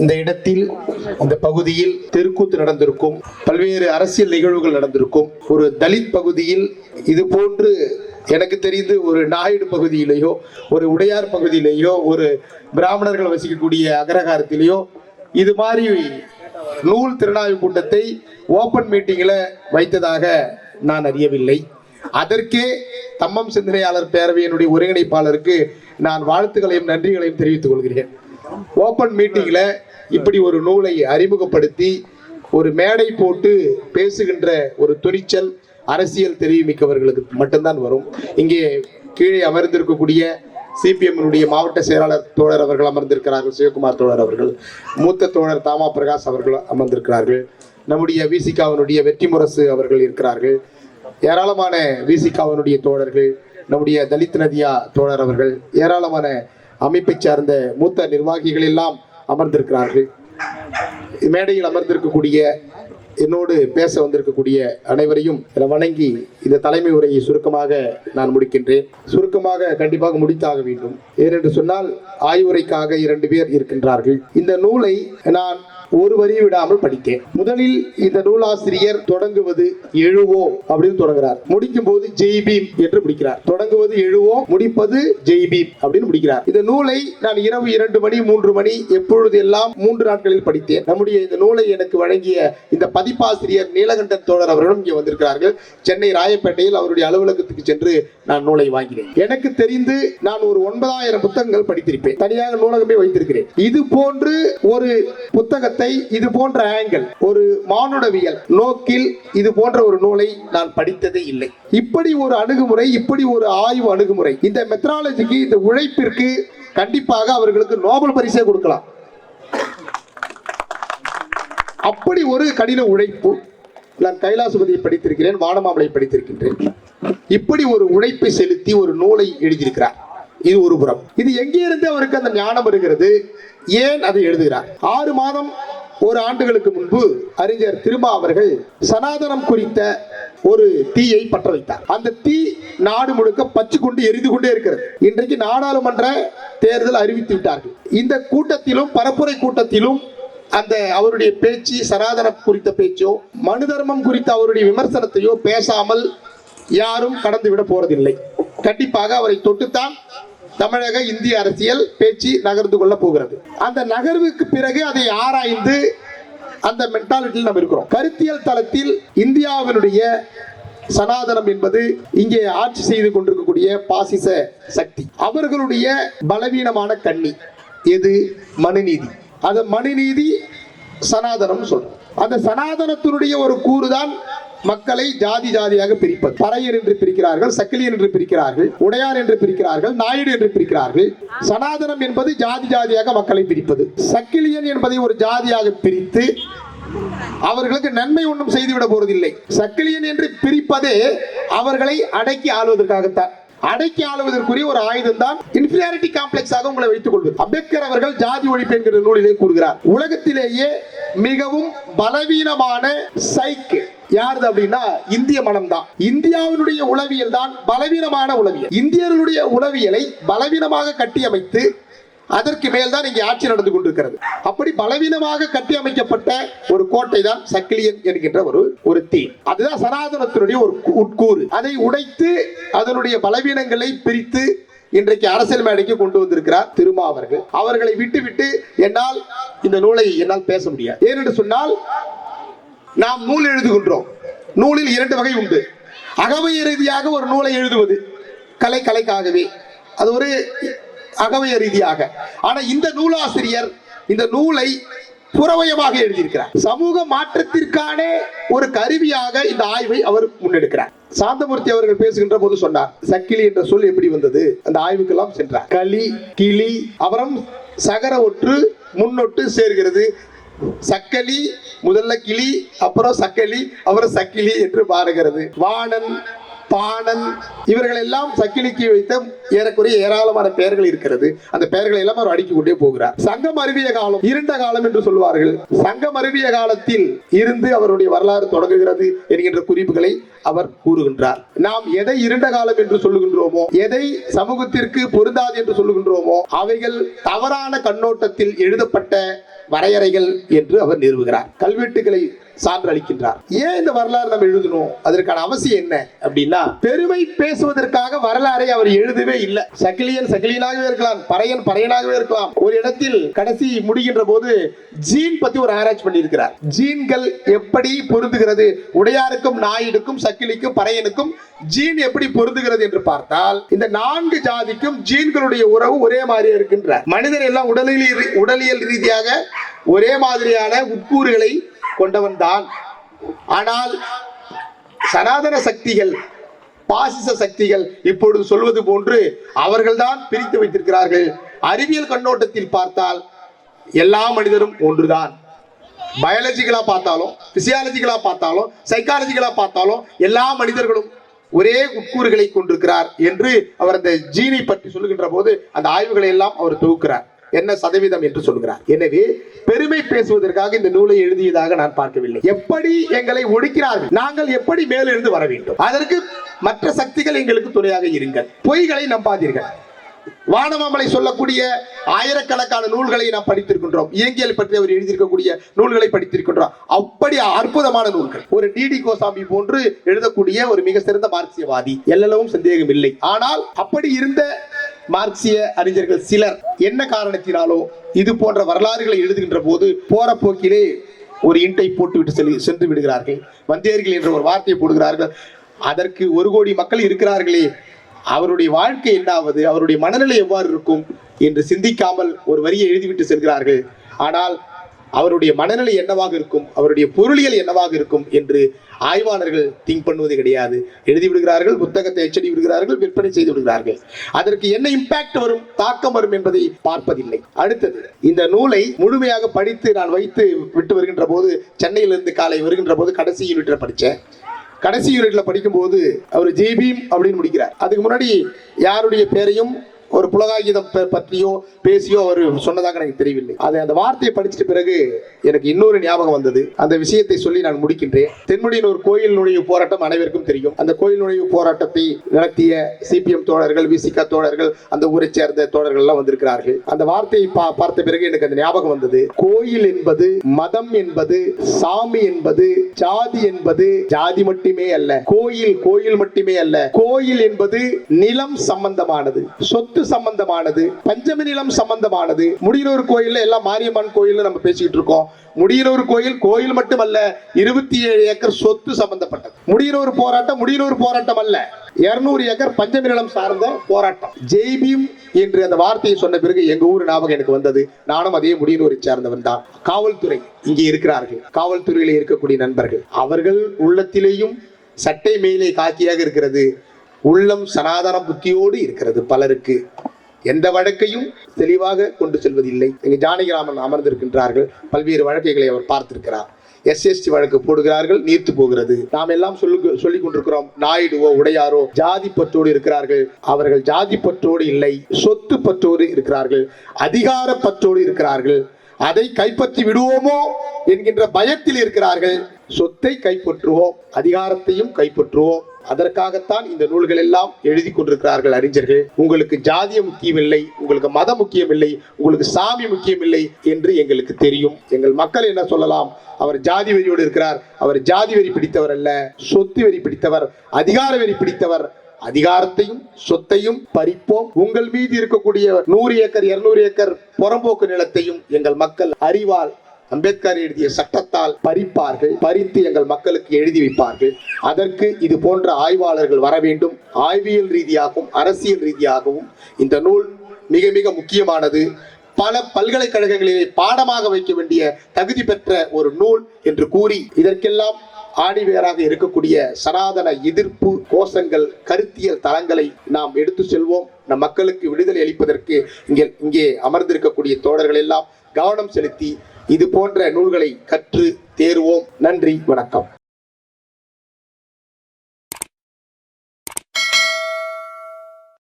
இந்த இடத்தில் இந்த பகுதியில் தெருக்கூத்து நடந்திருக்கும் பல்வேறு அரசியல் நிகழ்வுகள் நடந்திருக்கும். ஒரு தலித் பகுதியில் இது போன்று எனக்கு தெரிந்து ஒரு நாயுடு பகுதியிலேயோ ஒரு உடையார் பகுதியிலேயோ ஒரு பிராமணர்கள் வசிக்கக்கூடிய அகரகாரத்திலேயோ இது மாதிரி நூல் திறனாய்வு கூட்டத்தை ஓபன் மீட்டிங்கில் வைத்ததாக நான் அறியவில்லை. அதற்கே தம்மம் சிந்தனையாளர் பேரவையினுடைய ஒருங்கிணைப்பாளருக்கு நான் வாழ்த்துக்களையும் நன்றிகளையும் தெரிவித்துக் கொள்கிறேன். ஓப்பன் மீட்டிங்கில் இப்படி ஒரு நூலை அறிமுகப்படுத்தி ஒரு மேடை போட்டு பேசுகின்ற ஒரு துணிச்சல் அரசியல் தெரிவிமிக்கவர்களுக்கு மட்டும்தான் வரும். இங்கே கீழே அமர்ந்திருக்கக்கூடிய சிபிஎம்னுடைய மாவட்ட செயலாளர் தோழர் அவர்கள் அமர்ந்திருக்கிறார்கள் சிவகுமார் தோழர் அவர்கள் மூத்த தோழர் தாமா பிரகாஷ் அவர்கள் அமர்ந்திருக்கிறார்கள் நம்முடைய விசிகாவினுடைய வெற்றி முரசு அவர்கள் இருக்கிறார்கள் ஏராளமான விசிகாவினுடைய தோழர்கள் நம்முடைய தலித் நதியா தோழர் அவர்கள் ஏராளமான அமைப்பை சார்ந்த மூத்த நிர்வாகிகள் எல்லாம் அமர்ந்திருக்கிறார்கள். மேடையில் அமர்ந்திருக்கக்கூடிய என்னோடு பேச வந்திருக்கக்கூடிய அனைவரையும் வணங்கி இந்த தலைமை உரையை சுருக்கமாக நான் முடிக்கின்றேன். சுருக்கமாக கண்டிப்பாக முடித்தாக வேண்டும். ஏனென்று சொன்னால் ஆய்வுரைக்காக இரண்டு பேர் இருக்கின்றார்கள். இந்த நூலை நான் ஒரு வரி விடாமல் படித்தேன் முதலில் இந்த நூலாசிரியர் தொடங்குவது எழுவோம் அப்படின்னு தொடங்குறார். முடிக்கும் போது ஜெய்பீம் என்று முடிக்கிறார். தொடங்குவது எழுவோம் முடிப்பது ஜெய்பீம் அப்படின்னு முடிக்கிறார். இந்த நூலை நான் இரவு இரண்டு மணி மூன்று மணி எப்பொழுது எல்லாம் மூன்று நாட்களில் படித்தேன். நம்முடைய இந்த நூலை எனக்கு வழங்கிய இந்த பதிப்பாசிரியர் நீலகண்டன் தோழர் அவர்களும் இங்கே வந்திருக்கிறார்கள். சென்னை ராயப்பேட்டையில் அவருடைய அலுவலகத்துக்கு சென்று நான் நூலை வாங்கினேன். எனக்கு தெரிந்து நான் ஒரு ஒன்பதாயிரம் புத்தகங்கள் படித்திருப்பேன். தனியாக நூலகமே வைத்திருக்கிறேன். இது போன்று ஒரு புத்தகத்தை இது போன்ற ஆங்கிள் ஒரு மானுடவியல் நோக்கில் இது போன்ற ஒரு நூலை நான் படித்ததே இல்லை. இப்படி ஒரு அணுகுமுறை இப்படி ஒரு ஆய்வு அணுகுமுறை இந்த மெத்ராலஜிக்கு இந்த உழைப்பிற்கு கண்டிப்பாக அவர்களுக்கு நோபல் பரிசே கொடுக்கலாம். அப்படி ஒரு கடின உழைப்பு நான் கைலாசபதியை படித்திருக்கிறேன் வானமாமலை படித்திருக்கின்றேன். இப்படி ஒரு உழைப்பை செலுத்தி ஒரு நூலை எழுதியிருக்கிறார். இது ஒரு புறம். இது எங்கே இருந்து அவருக்கு அந்த ஞானம் வருகிறது? ஏன் அதை எழுதுகிறார்? ஆறு மாதம் ஒரு ஆண்டுகளுக்கு முன்பு அறிஞர் திருமா அவர்கள் சனாதனம் குறித்த ஒரு தீயை பற்ற வைத்தார். அந்த தீ நாடு முழுக்க பச்சு கொண்டு எரிந்து கொண்டே இருக்கிறது. இன்றைக்கு நாடாளுமன்ற தேர்தல் அறிவித்து விட்டார்கள். இந்த கூட்டத்திலும் பரப்புரை கூட்டத்திலும் அந்த அவருடைய பேச்சு சனாதனம் குறித்த பேச்சோ மனு தர்மம் குறித்த அவருடைய விமர்சனத்தையோ பேசாமல் யாரும் கடந்து விட போறதில்லை. கண்டிப்பாக அவரை தொட்டுத்தான் தமிழக இந்திய அரசியல் பேச்சு நகர்ந்து கொள்ள போகிறது. அந்த நகர்வுக்கு பிறகு அதை ஆராய்ந்து அந்த மென்டாலிட்டியில் நம்ம இருக்கிறோம். கருத்தியல் தளத்தில் இந்தியாவினுடைய சனாதனம் என்பது இங்கே ஆட்சி செய்து கொண்டிருக்கக்கூடிய பாசிச சக்தி. அவர்களுடைய பலவீனமான கண்ணி எது? மனுநீதி. அந்த மனுநீதி சனாதனம் சொல்றோம். அந்த சனாதனத்தினுடைய ஒரு கூறுதான் மக்களை ஜாதி ஜாதியாக பிரிப்பது. பறையர் என்று பிரிக்கிறார்கள் சக்கிலியர் என்று பிரிக்கிறார்கள் உடையார் என்று பிரிக்கிறார்கள் நாயுடு என்று பிரிக்கிறார்கள். சனாதனம் என்பது ஜாதி ஜாதியாக மக்களை பிரிப்பது. சக்கிலியன் என்பதை ஒரு ஜாதியாக பிரித்து அவர்களுக்கு நன்மை ஒன்றும் செய்துவிட போவதில்லை சக்கிலியன் என்று பிரிப்பதே அவர்களை அடக்கி ஆளுவதற்காகத்தான். அடக்கி ஆளுவதற்குரிய ஒரு ஆயுதம் தான் இன்ஃபீரியாரிட்டி காம்ப்ளெக்ஸாக உங்களை வைத்துக் கொள்வது. அம்பேத்கர் அவர்கள் ஜாதி ஒழிப்பு என்கிற நூலிலே கூறுகிறார். உலகத்திலேயே மிகவும் பலவீனமான சைக்கு யாருது அப்படின்னா இந்திய மனம் தான் இந்தியாவினுடைய உளவியல் தான் பலவீனமான உளவியல். இந்தியர்களுடைய உளவியலை பலவீனமாக கட்டியமைத்து அதற்கு மேல் தான் இங்கே ஆட்சி நடந்து கொண்டிருக்கிறது. அப்படி பலவீனமாக கட்டி அமைக்கப்பட்ட ஒரு கோட்டை தான் சக்கிலியன் என்கின்ற ஒரு ஒரு தீ. அதுதான் சனாதனத்தினுடைய ஒரு உட்கூறு. அதை உடைத்து அதனுடைய பலவீனங்களை பிரித்து இன்றைக்கு அரசியல் மேடைக்கு கொண்டு வந்திருக்கிறார் திருமா அவர்கள். அவர்களை விட்டுவிட்டு என்னால் இந்த நூலை என்னால் பேச முடியாது. ஏனென்று சொன்னால் நாம் நூல் எழுதுகின்றோம். நூலில் இரண்டு வகை உண்டு. அகவை ரீதியாக ஒரு நூலை எழுதுவது கலை கலைக்காகவே. அது ஒரு அகவை ரீதியாக. ஆனா இந்த நூலாசிரியர் இந்த நூலை புறவயமாக எழுதியிருக்கிறார். சமூக மாற்றத்திற்கான ஒரு கருவியாக இந்த ஆய்வை அவர் முன்னெடுக்கிறார். சாந்தமூர்த்தி அவர்கள் பேசுகின்ற போது சொன்னார் சக்கிலி என்ற சொல் எப்படி வந்தது? அந்த ஆய்வுக்கெல்லாம் சென்றார். களி கிளி அவரம் சகர ஒற்று முன்னொட்டு சேர்கிறது. சக்கலி முதல்ல கிளி அப்புறம் சக்கலி அப்புறம் சக்கிலி என்று மாறுகிறது வாணன் பாணன் இவர்கள் எல்லாம் சக்கிலிக்கு வைத்த ஏறக்குறைய ஏராளமான பெயர்கள் இருக்கிறது. அந்த பெயர்களை எல்லாம் அவர் அடுக்கிக் கொண்டே போகிறார். சங்கம் அருவிய காலம் இருண்ட காலம் என்று சொல்வார்கள் சங்கம் அருவிய காலத்தில் இருந்து அவருடைய வரலாறு தொடங்குகிறது என்கின்ற குறிப்புகளை அவர் கூறுகின்றார். நாம் எதை இருண்ட காலம் என்று சொல்லுகின்றோமோ எதை சமூகத்திற்கு பொருந்தாது என்று சொல்லுகின்றோமோ அவைகள் தவறான கண்ணோட்டத்தில் எழுதப்பட்ட வரையறைகள் என்று அவர் நிறுவுகிறார். கல்வெட்டுகளை சான்று அளிக்கின்றார் ஏன் இந்த வரலாறு நம்ம எழுதணும்? அதற்கான அவசியம் என்ன அப்படின்னா பெருமை பேசுவதற்காக வரலாறை அவர் எழுதவே இல்லை. சக்கிலியன் சக்கிலியனாகவே இருக்கலாம் பறையன் பறையனாகவே இருக்கலாம். ஒரு இடத்தில் கடைசி முடிகின்ற போது ஜீன் பத்தி ஒரு ஆராய்ச்சி பண்ணியிருக்கிறார். ஜீன்கள் எப்படி பொருந்துகிறது? உடையாருக்கும் நாயுடுக்கும் சக்கிலிக்கும் பறையனுக்கும் ஜீன் எப்படி பொருந்துகிறது என்று பார்த்தால் இந்த நான்கு ஜாதிக்கும் ஜீன்களுடைய உறவு ஒரே மாதிரி இருக்கின்றார் மனிதர் எல்லாம் உடலியல் உடலியல் ரீதியாக ஒரே மாதிரியான உட்கூறுகளை கொண்டவன் தான் ஆனால் சனாதன சக்திகள் பாசிச சக்திகள் இப்பொழுது சொல்வது போன்று அவர்கள்தான் பிரித்து வைத்திருக்கிறார்கள். அறிவியல் கண்ணோட்டத்தில் பார்த்தால் எல்லா மனிதரும் ஒன்றுதான். பயாலஜிக்கலா பார்த்தாலும் பிசியாலஜிக்கலா பார்த்தாலும் சைக்காலஜிக்கலா பார்த்தாலும் எல்லா மனிதர்களும் ஒரே உட்கூறுகளை கொண்டிருக்கிறார் என்று அவர் அந்த ஜீனை பற்றி சொல்லுகின்ற போது அந்த ஆய்வுகளை எல்லாம் அவர் தொகுக்கிறார். என்ன சதவீதம் என்று சொல்கிறார் எனவே பெருமை பேசுவதற்காக இந்த நூலை எழுதியதாக நான் பார்க்கவில்லை. எப்படி எங்களை ஒடுக்கிறார்கள்? நாங்கள் எப்படி மேலிருந்து வர வேண்டும்? அதற்கு மற்ற சக்திகள் எங்களுக்கு துணையாக இருங்கள். பொய்களை நம்பாதீர்கள். வானமாமலை சொல்லக்கூடிய ஆயிரக்கணக்கான நூல்களை நாம் படித்திருக்கின்றோம். இயங்கியல் பற்றி அவர் எழுதியிருக்கக்கூடிய நூல்களை படித்திருக்கின்றோம். அப்படி அற்புதமான நூல்கள். ஒரு டிடி கோசாமி போன்று எழுதக்கூடிய ஒரு மிக சிறந்த மார்க்சியவாதி. எல்லவும் சந்தேகம் இல்லை ஆனால் அப்படி இருந்த மார்க்சிய அறிஞர்கள் சிலர் என்ன காரணத்தினாலோ இது போன்ற வரலாறுகளை எழுதுகின்ற போது போற போக்கிலே ஒரு இன்ட்டை போட்டுவிட்டு செல்லி சென்று விடுகிறார்கள். வந்தேர்கள் என்ற ஒரு வார்த்தையை போடுகிறார்கள். அதற்கு ஒரு கோடி மக்கள் இருக்கிறார்களே அவருடைய வாழ்க்கை என்னாவது அவருடைய மனநிலை எவ்வாறு இருக்கும் என்று சிந்திக்காமல் ஒரு வரியை எழுதிவிட்டு செல்கிறார்கள். ஆனால் அவருடைய மனநிலை என்னவாக இருக்கும்? அவருடைய பொருளியல் என்னவாக இருக்கும்? என்று ஆய்வாளர்கள் திங்க் பண்ணுவது கிடையாது. எழுதி விடுகிறார்கள் புத்தகத்தை எச்சடி விடுகிறார்கள் விற்பனை செய்து விடுகிறார்கள். அதற்கு என்ன இம்பாக்ட் வரும் தாக்கம் வரும் என்பதை பார்ப்பதில்லை. அடுத்தது இந்த நூலை முழுமையாக படித்து நான் வைத்து விட்டு வருகின்ற போது சென்னையிலிருந்து காலை வருகின்ற போது கடைசி யூனிட்ல படித்தேன். கடைசி யூனிட்ல படிக்கும்போது அவர் ஜெய்பீம் அப்படின்னு முடிக்கிறார். அதுக்கு முன்னாடி யாருடைய பேரையும் ஒரு புலகாகிதம் பற்றியோ பேசியோ அவர் சொன்னதாக எனக்கு தெரியவில்லை. அதை அந்த வார்த்தையை படிச்சிட்ட பிறகு எனக்கு இன்னொரு ஞாபகம் வந்தது. அந்த விஷயத்தை சொல்லி நான் முடிக்கின்றேன். தென்முடியின் ஒரு கோயில் நுழைவு போராட்டம் அனைவருக்கும் தெரியும். அந்த கோயில் நுழைவு போராட்டத்தை நடத்திய சிபிஎம் தோழர்கள் விசிகா தோழர்கள் அந்த ஊரை சேர்ந்த தோழர்கள் எல்லாம் வந்திருக்கிறார்கள். அந்த வார்த்தையை பா- பார்த்த பிறகு எனக்கு அந்த ஞாபகம் வந்தது. கோயில் என்பது மதம் என்பது சாமி என்பது ஜாதி என்பது ஜாதி மட்டுமே அல்ல. கோயில் கோயில் மட்டுமே அல்ல. கோயில் என்பது நிலம் சம்பந்தமானது. சொத்து சம்பந்தமானது பஞ்சமி நிலம் சம்பந்தமானது முடியலூர் கோயில்ல எல்லாம் மாரியம்மன் கோயில் நம்ம பேசிக்கிட்டு இருக்கோம். முடியலூர் கோயில் கோயில் மட்டுமல்ல இருபத்தி ஏழு ஏக்கர் சொத்து சம்பந்தப்பட்டது. முடியலூர் போராட்டம் முடியலூர் போராட்டம் அல்ல. இருநூறு ஏக்கர் பஞ்சமி நிலம் சார்ந்த போராட்டம். ஜெய்பீம் என்று அந்த வார்த்தையை சொன்ன பிறகு எங்க ஊர் ஞாபகம் எனக்கு வந்தது. நானும் அதே முடியலூரை சார்ந்தவன் தான். காவல்துறை இங்கே இருக்கிறார்கள். காவல்துறையில இருக்கக்கூடிய நண்பர்கள். அவர்கள் உள்ளத்திலேயும் சட்டை மேலே காக்கியாக இருக்கிறது. உள்ளம் சனாதன புத்தியோடு இருக்கிறது பலருக்கு. எந்த வழக்கையும் தெளிவாக கொண்டு செல்வதில்லை. இங்கே ஜானகிராமன் அமர்ந்திருக்கின்றார்கள். பல்வேறு வழக்குகளை அவர் பார்த்திருக்கிறார். எஸ்எஸ்டி வழக்கு போடுகிறார்கள் நீர்த்து போகிறது. நாம் எல்லாம் சொல்லு சொல்லிக் கொண்டிருக்கிறோம் நாயுடுவோ உடையாரோ ஜாதி பற்றோடு இருக்கிறார்கள். அவர்கள் ஜாதி பற்றோடு இல்லை சொத்து பற்றோடு இருக்கிறார்கள் அதிகார பற்றோடு இருக்கிறார்கள். அதை கைப்பற்றி விடுவோமோ என்கின்ற பயத்தில் இருக்கிறார்கள். சொத்தை கைப்பற்றுவோம் அதிகாரத்தையும் கைப்பற்றுவோம். அதற்காகத்தான் இந்த நூல்கள் எல்லாம் எழுதி கொண்டிருக்கிறார்கள் அறிஞர்கள். உங்களுக்கு ஜாதியம் முக்கியமில்லை உங்களுக்கு மதம் முக்கியமில்லை உங்களுக்கு சாமி முக்கியமில்லை என்று எங்களுக்கு தெரியும். எங்கள் மக்கள் என்ன சொல்லலாம்? அவர் ஜாதி வரியோடு இருக்கிறார். அவர் ஜாதி வரி பிடித்தவர் அல்ல சொத்து வரி பிடித்தவர் அதிகார வரி பிடித்தவர். அதிகாரத்தையும் சொத்தையும் பறிப்போம். உங்கள் மீது இருக்கக்கூடிய நூறு ஏக்கர் இருநூறு ஏக்கர் புறம்போக்கு நிலத்தையும் எங்கள் மக்கள் அறிவால் அம்பேத்கர் எழுதிய சட்டத்தால் பறிப்பார்கள் பறித்து எங்கள் மக்களுக்கு எழுதி வைப்பார்கள். அதற்கு இது போன்ற ஆய்வாளர்கள் வர வேண்டும். ஆய்வியல் ரீதியாகவும் அரசியல் ரீதியாகவும் இந்த நூல் மிக மிக முக்கியமானது. பல பல்கலைக்கழகங்களிலே பாடமாக வைக்க வேண்டிய தகுதி பெற்ற ஒரு நூல் என்று கூறி இதற்கெல்லாம் ஆணிவேராக இருக்கக்கூடிய சனாதன எதிர்ப்பு கோஷங்கள் கருத்தியல் தளங்களை நாம் எடுத்து செல்வோம். நம் மக்களுக்கு விடுதலை அளிப்பதற்கு இங்கே இங்கே அமர்ந்திருக்கக்கூடிய தோழர்கள் எல்லாம் கவனம் செலுத்தி இது போன்ற நூல்களை கற்று தேர்வோம். நன்றி வணக்கம்.